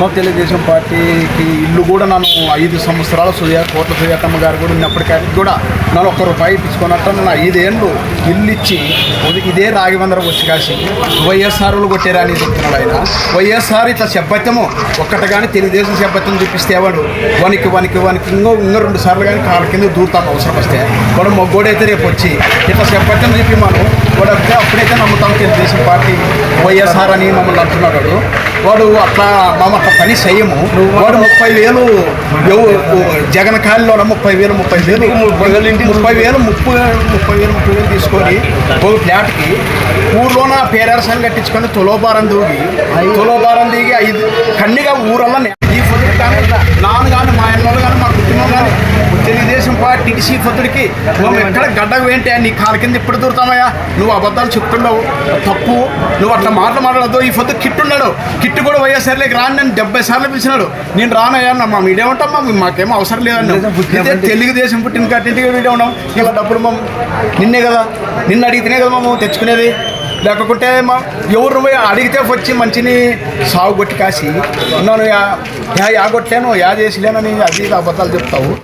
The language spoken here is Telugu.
మా తెలుగుదేశం పార్టీకి ఇల్లు కూడా నన్ను ఐదు సంవత్సరాలు సుజా కోట్ల సుజాతమ్మ గారు కూడా ఉన్నప్పటికీ కూడా నన్ను ఒక్క రూపాయి ఇప్పించుకున్నట్టు నా ఐదేళ్ళు ఇల్లు ఇచ్చి ఇదే రాగివందరం వచ్చి కాసి వైఎస్ఆర్లు కొట్టారని చెప్తున్నాడు ఆయన. వైఎస్ఆర్ ఇట్లా శబ్బత్యము ఒక్కటి కానీ తెలుగుదేశం శబ్బత్యం చూపిస్తే వాడు వనికి వనికి వనికి ఇంకో ఇంకో రెండు సార్లు కానీ కాళ్ళ కింద దూరుతాం అవసరం వస్తే. వాడు మొగ్గోడైతే రేపు వచ్చి ఇట్లా శబ్బత్యం చెప్పి మనం వాడు అయితే నమ్ముతాం తెలుగుదేశం పార్టీ వైఎస్ఆర్ అని మమ్మల్ని అంటున్నాడు వాడు. అట్లా మేము అట్లా పని చేయము వాడు ముప్పై వేలు జగన్ ఖాళీలో ముప్పై వేలు ముప్పై వేలు ముప్పై వేలు ముప్పై వేలు ముప్పై ముప్పై వేలు ముప్పై వేలు తీసుకొని ఒక ఫ్లాట్కి ఊర్లోన పేరరసాన్ని కట్టించుకొని తులోబారం దూగి తులోబారం దిగి ఐదు కన్నిగా ఊరల్లా ఈ ఫుడ్ కానీ నాన్న కానీ మా ఇళ్ళు కానీ మా కుటుంబం కానీ తెలుగుదేశం పార్టీకి సీ ఫతుడికి నువ్వు ఎక్కడ గడ్డకు ఏంటి? నీ కాలు కింద ఇప్పుడు దూరుతామయ్యా నువ్వు అబద్ధాలు చెప్తున్నావు. తప్పు. నువ్వు అట్లా మాటలు మాట్లాడదు ఈ ఫొద్దు కిట్ ఉన్నాడు కిట్ కూడా వైఎస్ఆర్లోకి రాని నేను డెబ్బై సార్లు పిలిచినాడు. నేను రానయ్యా నా మా మీడియా ఉంటాం మా మాకేం అవసరం లేదన్నా. తెలుగుదేశం పుట్టిన కట్టింటికి వీడియో ఉన్నాం. ఇక డబ్బులు మా నిన్నే కదా. నిన్ను అడిగితేనే కదా మేము తెచ్చుకునేది. లేకపోతే మా ఎవరు అడిగితే వచ్చి మంచిని సాగు కొట్టి కాసి నన్ను యా. యా- యా కొట్టలేను యా చేసిలేనని అది అబద్ధాలు చెప్తావు.